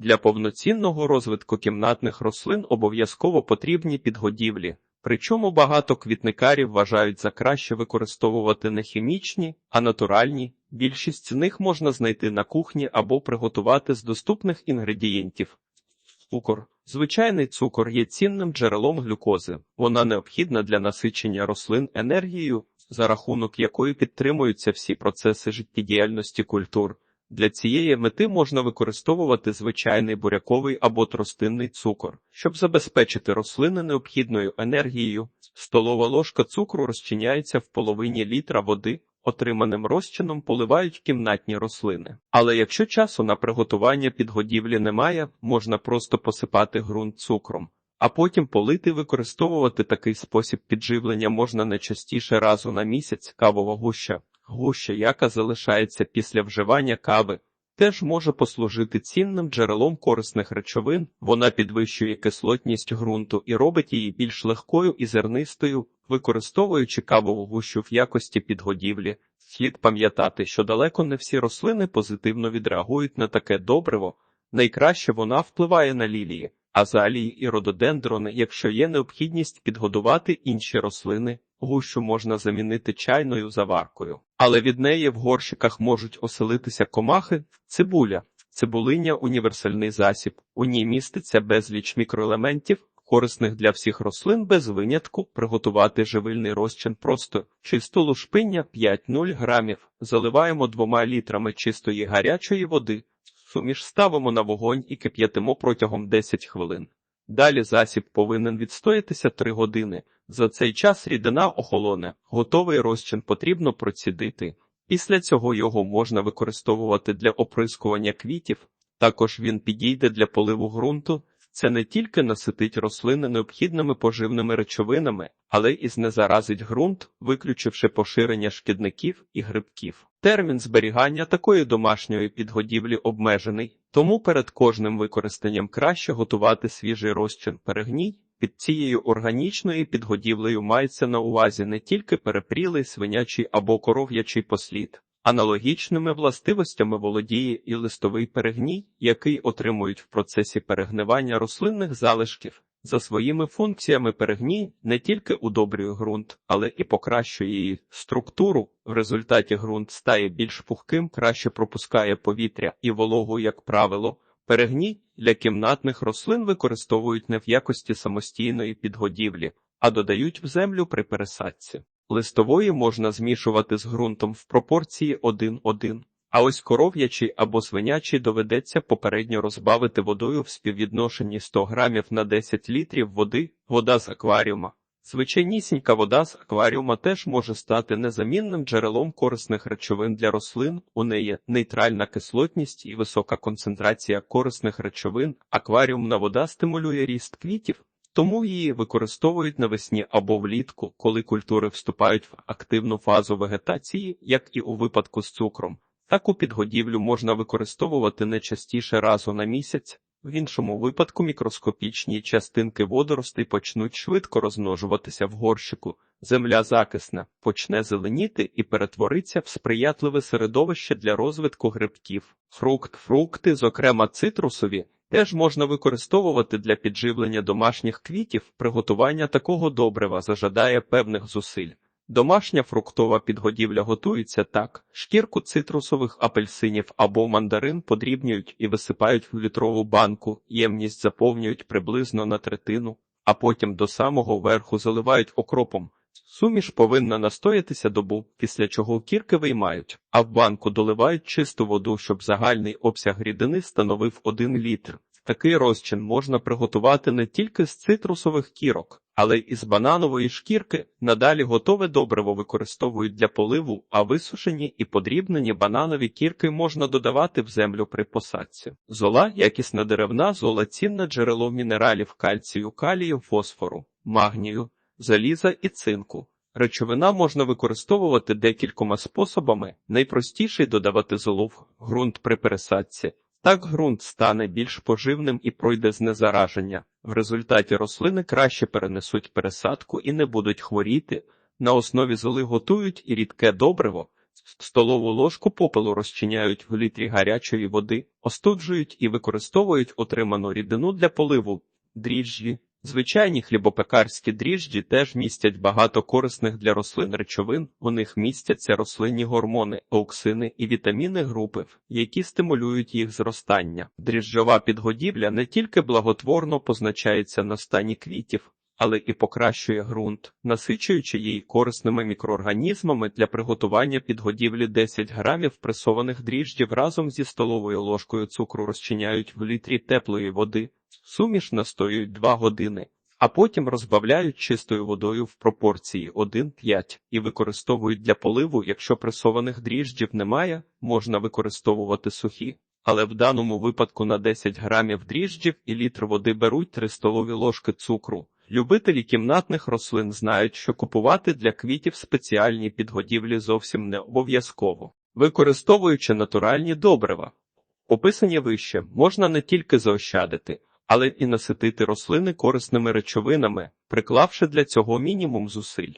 Для повноцінного розвитку кімнатних рослин обов'язково потрібні підгодівлі. Причому багато квітникарів вважають за краще використовувати не хімічні, а натуральні. Більшість з них можна знайти на кухні або приготувати з доступних інгредієнтів. Цукор. Звичайний цукор є цінним джерелом глюкози. Вона необхідна для насичення рослин енергією, за рахунок якої підтримуються всі процеси життєдіяльності культур. Для цієї мети можна використовувати звичайний буряковий або тростинний цукор, щоб забезпечити рослини необхідною енергією. Столова ложка цукру розчиняється в половині літра води. Отриманим розчином поливають кімнатні рослини. Але якщо часу на приготування підгодівлі немає, можна просто посипати ґрунт цукром, а потім полити використовувати такий спосіб підживлення можна не частіше разу на місяць кавова гуща. Гуща, яка залишається після вживання кави, теж може послужити цінним джерелом корисних речовин, вона підвищує кислотність ґрунту і робить її більш легкою і зернистою, використовуючи кавову гущу в якості підгодівлі. Слід пам'ятати, що далеко не всі рослини позитивно відреагують на таке добриво, найкраще вона впливає на лілії, азалії і рододендрони, якщо є необхідність підгодувати інші рослини. Гущу можна замінити чайною заваркою, але від неї в горщиках можуть оселитися комахи, цибуля, цибулиня універсальний засіб. У ній міститься безліч мікроелементів, корисних для всіх рослин без винятку, приготувати живильний розчин просто чисто лушпиння 5-0 грамів, заливаємо двома літрами чистої гарячої води, суміш ставимо на вогонь і кип'ятимо протягом 10 хвилин. Далі засіб повинен відстоятися 3 години. За цей час рідина охолоне, готовий розчин потрібно процідити. Після цього його можна використовувати для оприскування квітів, також він підійде для поливу ґрунту. Це не тільки наситить рослини необхідними поживними речовинами, але і знезаразить ґрунт, виключивши поширення шкідників і грибків. Термін зберігання такої домашньої підгодівлі обмежений, тому перед кожним використанням краще готувати свіжий розчин перегній. Під цією органічною підгодівлею мається на увазі не тільки перепрілий свинячий або коров'ячий послід, аналогічними властивостями володіє і листовий перегній, який отримують в процесі перегнивання рослинних залишків. За своїми функціями перегній не тільки удобрює ґрунт, але і покращує її структуру. В результаті ґрунт стає більш пухким, краще пропускає повітря і вологу, як правило. Перегній для кімнатних рослин використовують не в якості самостійної підгодівлі, а додають в землю при пересадці. Листової можна змішувати з ґрунтом в пропорції 1-1, а ось коров'ячий або свинячий доведеться попередньо розбавити водою в співвідношенні 100 грамів на 10 літрів води, вода з акваріума. Звичайнісінька вода з акваріума теж може стати незамінним джерелом корисних речовин для рослин. У неї нейтральна кислотність і висока концентрація корисних речовин. Акваріумна вода стимулює ріст квітів, тому її використовують навесні або влітку, коли культури вступають в активну фазу вегетації, як і у випадку з цукром. Таку підгодівлю можна використовувати не частіше разу на місяць. В іншому випадку мікроскопічні частинки водоростей почнуть швидко розмножуватися в горщику, земля закисна, почне зеленіти і перетвориться в сприятливе середовище для розвитку грибків. Фрукт, фрукти, зокрема цитрусові, теж можна використовувати для підживлення домашніх квітів. Приготування такого добрива зажадає певних зусиль. Домашня фруктова підгодівля готується так: шкірку цитрусових апельсинів або мандарин подрібнюють і висипають в літрову банку, ємність заповнюють приблизно на третину, а потім до самого верху заливають окропом. Суміш повинна настоятися добу, після чого кірки виймають, а в банку доливають чисту воду, щоб загальний обсяг рідини становив 1 літр. Такий розчин можна приготувати не тільки з цитрусових кірок, але із бананової шкірки. Надалі готове добриво використовують для поливу, а висушені і подрібнені бананові кірки можна додавати в землю при посадці. Зола якісна деревна, зола цінне джерело мінералів кальцію, калію, фосфору, магнію, заліза і цинку. Речовина можна використовувати декількома способами. Найпростіший додавати золу в ґрунт при пересадці. Так ґрунт стане більш поживним і пройде знезараження. В результаті рослини краще перенесуть пересадку і не будуть хворіти. На основі золи готують і рідке добриво. Столову ложку попелу розчиняють в літрі гарячої води, остуджують і використовують отриману рідину для поливу. Дріжджі. Звичайні хлібопекарські дріжджі теж містять багато корисних для рослин речовин. У них містяться рослинні гормони, ауксини і вітаміни групи, які стимулюють їх зростання. Дріжджова підгодівля не тільки благотворно позначається на стані квітів, але і покращує ґрунт, насичуючи її корисними мікроорганізмами для приготування підгодівлі 10 грамів пресованих дріжджів разом зі столовою ложкою цукру розчиняють в літрі теплої води, суміш настоюють 2 години, а потім розбавляють чистою водою в пропорції 1-5 і використовують для поливу, якщо пресованих дріжджів немає, можна використовувати сухі. Але в даному випадку на 10 грамів дріжджів і літр води беруть 3 столові ложки цукру. Любителі кімнатних рослин знають, що купувати для квітів спеціальні підгодівлі зовсім не обов'язково. Використовуючи натуральні добрива, описані вище, можна не тільки заощадити, але і наситити рослини корисними речовинами, приклавши для цього мінімум зусиль.